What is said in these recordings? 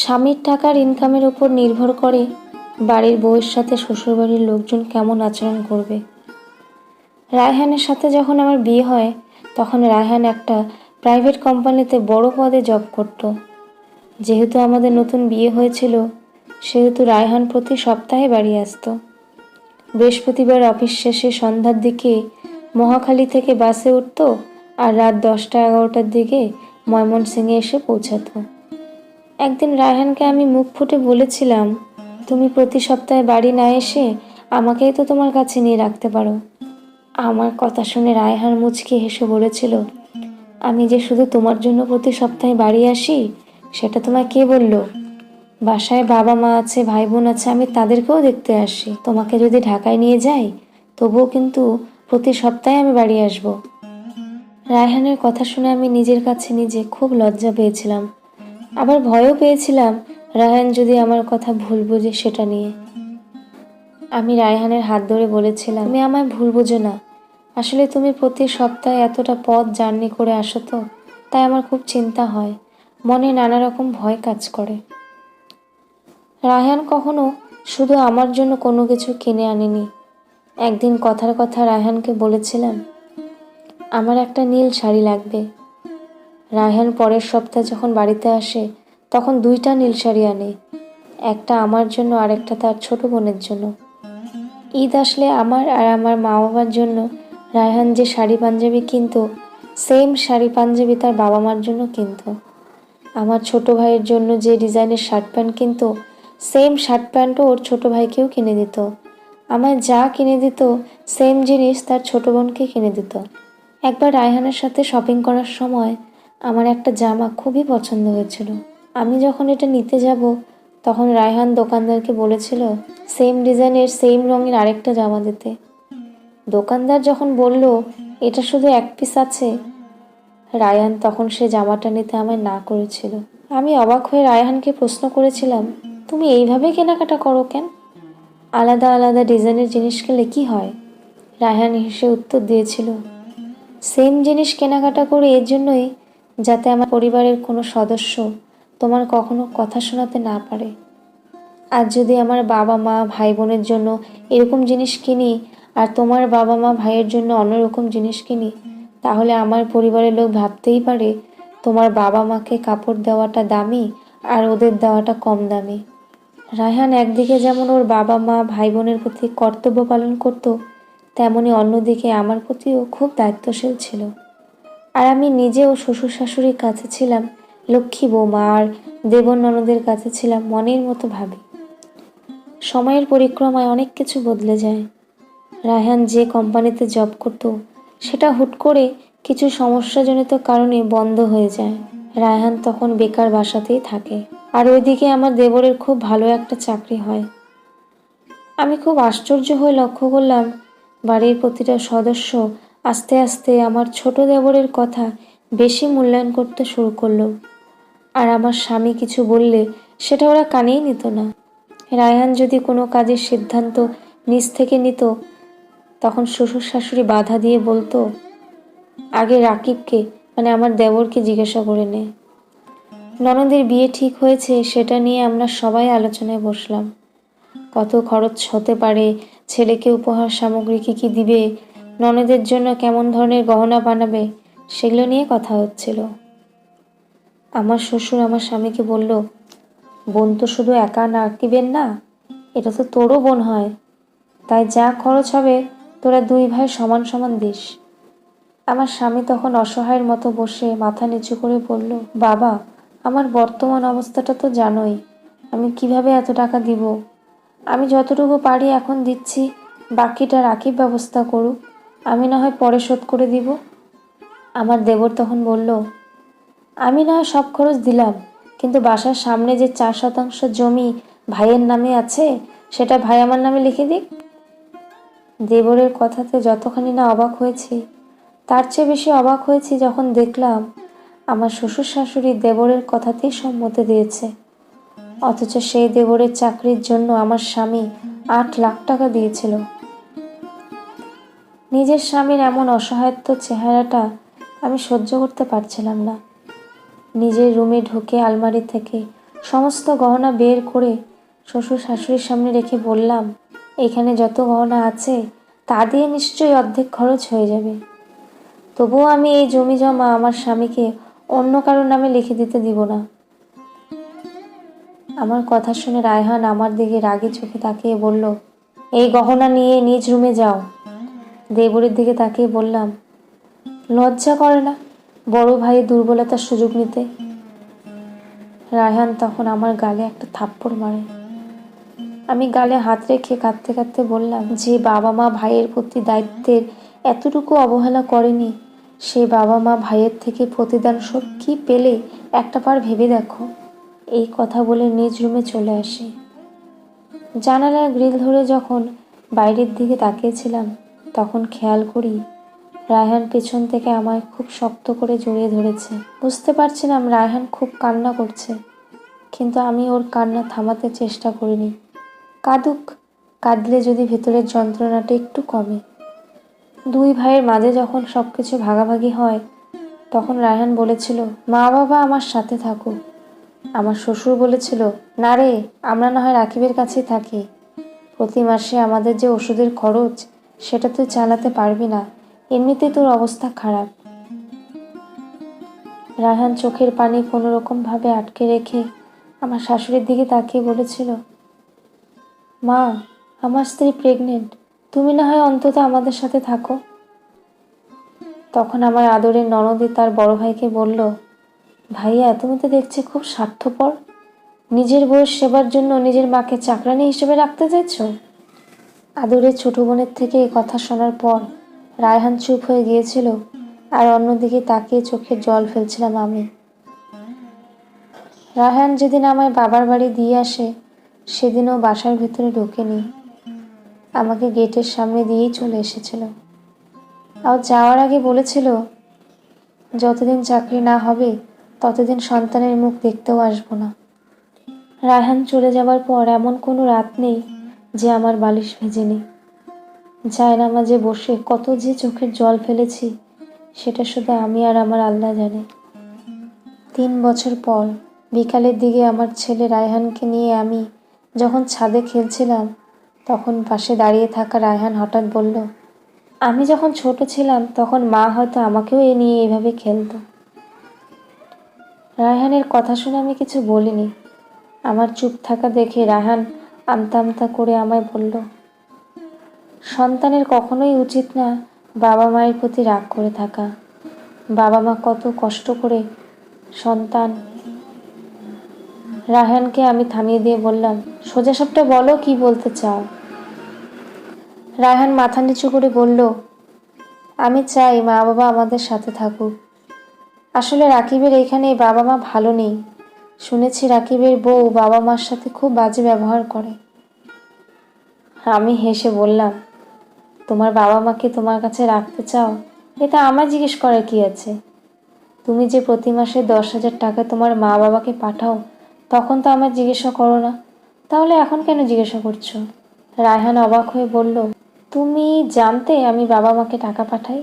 স্বামীর টাকার ইনকামের উপর নির্ভর করে বাড়ির বউয়ের সাথে শ্বশুরবাড়ির লোকজন কেমন আচরণ করবে। রায়হানের সাথে যখন আমার বিয়ে হয়, তখন রায়হান একটা প্রাইভেট কোম্পানিতে বড় পদে জব করত। যেহেতু আমাদের নতুন বিয়ে হয়েছিল, সেহেতু রায়হান প্রতি সপ্তাহে বাড়ি আসতো। বৃহস্পতিবার অফিস শেষে সন্ধ্যার দিকে মহাখালী থেকে বাসে উঠতো আর রাত দশটা এগারোটার দিকে ময়মনসিংহে এসে পৌঁছাতো। একদিন রায়হানকে আমি মুখ ফুটে বলেছিলাম, তুমি প্রতি সপ্তাহে বাড়ি না এসে আমাকেই তো তোমার কাছে নিয়ে রাখতে পারো। আমার কথা শুনে রায়হান মুচকি হেসে বলেছিল, আমি যে শুধু তোমার জন্য প্রতি সপ্তাহে বাড়ি আসি, সেটা তোমায় কে বলল? বাসায় বাবা মা আছে ভাই বোন আছে, আমি তাদেরকেও দেখতে আসি। তোমাকে যদি ঢাকায় নিয়ে যাই, তবুও কিন্তু প্রতি সপ্তাহে আমি বাড়ি আসব। রায়হানের কথা শুনে আমি নিজের কাছে নিজে খুব লজ্জা পেয়েছিলাম। আবার ভয়ও পেয়েছিলাম রায়হান যদি আমার কথা ভুল বুঝে সেটা নিয়ে। আমি রায়হানের হাত ধরে বলেছিলাম, তুমি আমায় ভুল বুঝো না। আসলে তুমি প্রতি সপ্তাহে এতটা পথ জার্নি করে আসো তো, তাই আমার খুব চিন্তা হয়। মনে নানা রকম ভয় কাজ করে। রায়হান কখনো শুধু আমার জন্য কোনো কিছু কিনে আনেনি। একদিন কথার কথা রায়হানকে বলেছিলাম, আমার একটা নীল শাড়ি লাগবে। রায়হান পরের সপ্তাহে যখন বাড়িতে আসে, তখন দুইটা নীল শাড়ি আনে। একটা আমার জন্য আর একটা তার ছোট বোনের জন্য। ঈদ আসলে আমার আর আমার মা বাবার জন্য রায়হান যে শাড়ি পাঞ্জাবি কিনতো, সেম শাড়ি পাঞ্জাবি তার বাবা মার জন্য কিনতো। আমার ছোট ভাইয়ের জন্য যে ডিজাইনের শার্ট প্যান্ট কিনতো, সেম শার্ট প্যান্টও ওর ছোট ভাইকেও কিনে দিত। আমায় যা কিনে দিত, সেম জিনিস তার ছোট বোনকে কিনে দিত। একবার রায়হানের সাথে শপিং করার সময় আমার একটা জামা খুবই পছন্দ হয়েছিল। আমি যখন এটা নিতে যাব, তখন রায়হান দোকানদারকে বলেছিল সেম ডিজাইনের সেম রঙের আরেকটা জামা দিতে। দোকানদার যখন বলল, এটা শুধু এক পিস আছে? রায়হান তখন সে জামাটা নিতে আমায় না করেছিল। আমি অবাক হয়ে রায়হানকে প্রশ্ন করেছিলাম, তুমি এইভাবে কেনাকাটা করো কেন? আলাদা আলাদা ডিজাইনের জিনিস কিনলে কি হয়? রায়হান হেসে উত্তর দিয়েছিল সেম জিনিস কেনাকাটা করে এর জন্যই যাতে আমার পরিবারের কোনো সদস্য তোমার কখনো কথা শোনাতে না পারে। আর যদি আমার বাবা মা ভাই বোনের জন্য এরকম জিনিস কিনি আর তোমার বাবা মা ভাইয়ের জন্য অন্যরকম জিনিস কিনি, তাহলে আমার পরিবারের লোক ভাবতেই পারে তোমার বাবা মাকে কাপড় দেওয়াটা দামি আর ওদের দেওয়াটা কম দামি। রায়হান একদিকে যেমন ওর বাবা মা ভাই বোনের প্রতি কর্তব্য পালন করত, তেমনি অন্যদিকে আমার প্রতিও খুব দায়িত্বশীল ছিল। আর আমি নিজেও শ্বশুর শাশুড়ির কাছে ছিলাম, লক্ষ্মী বৌমা আর দেবর ননদের কাছে ছিলাম মনের মতো ভাবি। সময়ের পরিক্রমায় অনেক কিছু বদলে যায়। রায়হান যে কোম্পানিতে জব করত, সেটা হুট করে কিছু সমস্যাজনিত কারণে বন্ধ হয়ে যায়। রায়হান তখন বেকার বাসাতেই থাকে। আর ওইদিকে আমার দেবরের খুব ভালো একটা চাকরি হয়। আমি খুব আশ্চর্য হয়ে লক্ষ্য করলাম, বাড়ির প্রতিটা সদস্য আস্তে আস্তে আমার ছোট দেবরের কথা বেশি মূল্যায়ন করতে শুরু করল। আর আমার স্বামী কিছু বললে সেটা ওরা কানেই নিত না। রায়হান যদি কোনো কাজের সিদ্ধান্ত নিজ থেকে নিত, তখন শ্বশুর শাশুড়ি বাধা দিয়ে বলতো, আগে রাকিবকে মানে আমার দেবরকে জিজ্ঞাসা করে নে। ননদের বিয়ে ঠিক হয়েছে সেটা নিয়ে আমরা সবাই আলোচনায় বসলাম। কত খরচ হতে পারে, ছেলেকে উপহার সামগ্রী কী কী দিবে ননদের জন্য কেমন ধরনের গহনা বানাবে, সেগুলো নিয়ে কথা হচ্ছিল। আমার শ্বশুর আমার স্বামীকে বলল, বোন তো শুধু একা নাকিবেন না, এটা তো তোরও বোন হয়। তাই যা খরচ হবে, তোরা দুই ভাই সমান সমান দিস। আমার স্বামী তখন অসহায়ের মতো বসে মাথা নিচু করে বলল, বাবা, আমার বর্তমান অবস্থাটা তো জানোই, আমি কীভাবে এত টাকা দিব? আমি যতটুকু পারি এখন দিচ্ছি, বাকিটা রাখিব ব্যবস্থা করুক। আমি না হয় পরে শোধ করে দিব। আমার দেবর তখন বলল, আমি না হয় সব খরচ দিলাম, কিন্তু বাসার সামনে যে চার শতাংশ জমি ভাইয়ের নামে আছে, সেটা ভাই আমার নামে লিখে দিক। দেবরের কথাতে যতখানি না অবাক হয়েছি, তার চেয়ে বেশি অবাক হয়েছি যখন দেখলাম, আমার শ্বশুর শাশুড়ি দেবরের কথাতেই সম্মতি দিয়েছে। অথচ সেই দেবরের চাকরির জন্য আমার স্বামী আট লাখ টাকা দিয়েছিল। নিজের স্বামীর এমন অসহায়ত্ব চেহারাটা আমি সহ্য করতে পারছিলাম না। নিজের রুমে ঢুকে আলমারি থেকে সমস্ত গহনা বের করে শ্বশুর শাশুড়ির সামনে রেখে বললাম, এখানে যত গহনা আছে, তা দিয়ে নিশ্চয়ই অর্ধেক খরচ হয়ে যাবে। তবুও আমি এই জমি জমা আমার স্বামীকে অন্য কারও নামে লিখে দিতে দিব না। আমার কথা শুনে রায়হান আমার দিকে রাগে চোখে তাকিয়ে বলল, এই গহনা নিয়ে নিজ রুমে যাও। দেবরের দিকে তাকিয়ে বললাম, লজ্জা করে না বড় ভাইয়ের দুর্বলতার সুযোগ নিতে? রায়হান তখন আমার গালে একটা থাপ্পড় মারে। আমি গালে হাত রেখে কাঁদতে কাঁদতে বললাম, যে বাবা মা ভাইয়ের প্রতি দায়িত্বের এতটুকু অবহেলা করেনি, সে বাবা মা ভাইয়ের থেকে প্রতিদান সব কী পেলে একটা পার ভেবে দেখো। এই কথা বলে নিজ রুমে চলে আসি। জানালার গ্রিল ধরে যখন বাইরের দিকে তাকিয়েছিলাম তখন খেয়াল করি রায়হান পেছন থেকে আমায় খুব শক্ত করে জড়িয়ে ধরেছে। বুঝতে পারছিলাম রায়হান খুব কান্না করছে, কিন্তু আমি ওর কান্না থামাতে চেষ্টা করিনি। কাঁদুক, কাঁদলে যদি ভেতরের যন্ত্রণাটা একটু কমে। দুই ভাইয়ের মাঝে যখন সব কিছু ভাগাভাগি হয়, তখন রায়হান বলেছিল, মা বাবা, আমার সাথে থাকুক আমার শ্বশুর বলেছিল, না রে, আমরা না হয় রাকিবের কাছেই থাকি। প্রতি মাসে আমাদের যে ওষুধের খরচ সেটা তুই চালাতে পারবি না। এমনিতেই তোর অবস্থা খারাপ। রায়হান চোখের পানি কোনো রকমভাবে আটকে রেখে আমার শাশুড়ির দিকে তাকিয়ে বলেছিল, মা, আমার স্ত্রী প্রেগনেন্ট তুমি না হয় অন্তত আমাদের সাথে থাকো। তখন আমার আদরের ননদী তার বড় ভাইকে বলল, ভাইয়া, তুমি তো দেখছি খুব স্বার্থপর। নিজের বউয়ের সেবার জন্য নিজের মাকে চাকরানি হিসেবে রাখতে চাইছ? আদরের ছোট বোনের থেকে এ কথা শোনার পর রায়হান চুপ হয়ে গিয়েছিল আর অন্যদিকে তাকিয়ে চোখের জল ফেলছিলাম আমি রায়হান যেদিন আমায় বাবার বাড়ি দিয়ে আসে, সেদিনও বাসার ভেতরে ঢোকেনি। আমাকে গেটের সামনে দিয়েই চলে এসেছিল। আর যাওয়ার আগে বলেছিল, যতদিন চাকরি না হবে, ততদিন সন্তানের মুখ দেখতেও আসব না। রায়হান চলে যাবার পর এমন কোনো রাত নেই যে আমার বালিশ ভেজেনি জায়নামাজে বসে, কত যে চোখের জল ফেলেছি, সেটা শুধু আমি আর আমার আল্লাহ জানে। তিন বছর পর, বিকালের দিকে আমার ছেলে রায়হানকে নিয়ে আমি যখন ছাদে খেলছিলাম, তখন পাশে দাঁড়িয়ে থাকা রায়হান হঠাৎ বলল, আমি যখন ছোট ছিলাম, তখন মা হয়তো আমাকেও এ নিয়ে এভাবে খেলতো। রায়হানের কথা শুনে আমি কিছু বলিনি। আমার চুপ থাকা দেখে রায়হান আমতা আমতা করে আমায় বলল, সন্তানের কখনোই উচিত না বাবা মায়ের প্রতি রাগ করে থাকা। বাবা মা কত কষ্ট করে সন্তান রায়হানকে আমি থামিয়ে দিয়ে বললাম সোজা সবটা বলো কি বলতে চাও। রায়হান মাথা নিচু করে বলল, আমি চাই মা বাবা আমাদের সাথে থাকুক। আসলে রাকিবের এখানে বাবা মা ভালো নেই। শুনেছি রাকিবের বউ বাবা মার সাথে খুব বাজে ব্যবহার করে। আমি হেসে বললাম, তোমার বাবা মাকে তোমার কাছে রাখতে চাও? এটা আমার জিজ্ঞেস করার কি আছে? তুমি যে প্রতি মাসে দশ হাজার টাকা তোমার মা বাবাকে পাঠাও, তখন তো আমার জিজ্ঞাসা করো না। তাহলে এখন কেন জিজ্ঞাসা করছ? রায়হান অবাক হয়ে বলল, তুমি জানতে আমি বাবা মাকে টাকা পাঠাই?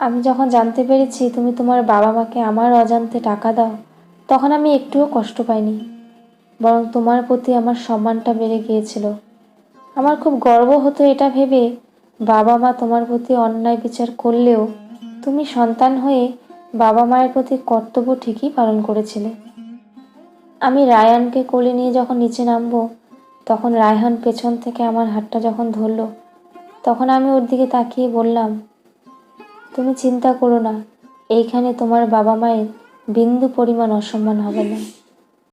আমি যখন জানতে পেরেছি, তুমি তোমার বাবা মাকে আমার অজান্তে টাকা দাও তখন আমি একটুও কষ্ট পাইনি। বরং তোমার প্রতি আমার সম্মানটা বেড়ে গিয়েছিল। আমার খুব গর্ব হতো এটা ভেবে বাবা মা তোমার প্রতি অন্যায় বিচার করলেও তুমি সন্তান হয়ে বাবা মায়ের প্রতি কর্তব্য ঠিকই পালন করেছিলে। আমি রায়ানকে কোলে নিয়ে যখন নিচে নামবো, তখন রায়হান পেছন থেকে আমার হাতটা যখন ধরলো, তখন আমি ওর দিকে তাকিয়ে বললাম, তুমি চিন্তা করো না, এইখানে তোমার বাবা মায়ের বিন্দু পরিমাণ অসম্মান হবে না।